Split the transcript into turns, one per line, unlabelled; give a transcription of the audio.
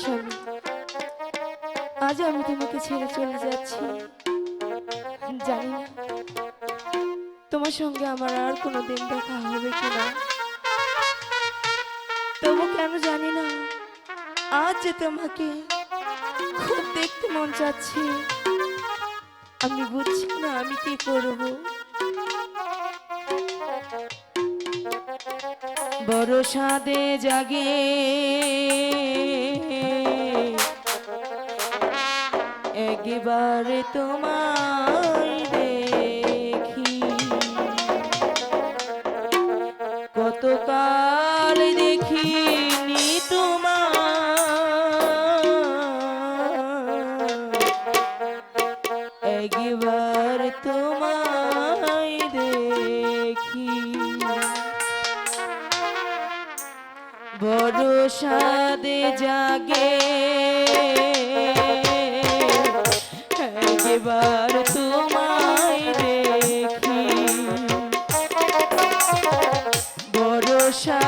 স্বামী আজ আমি তোমাকে ছেড়ে চলে যাচ্ছি। জানি না, তোমার সঙ্গে আমার আর কোনো দিন দেখা হবে কিনা তবু কেন জানি না, আজ যে তোমাকে খুব দেখতে মন চাচ্ছে, আমি বুঝছি না আমি কি করব। বড় সাদে জাগে একবারে তোমায় দেখি। কতকাল দেখিনি তোমার একবার তোমায় দেখি। বড় সাদে জাগে। একবার তোমায় দেখি। বড় সাদে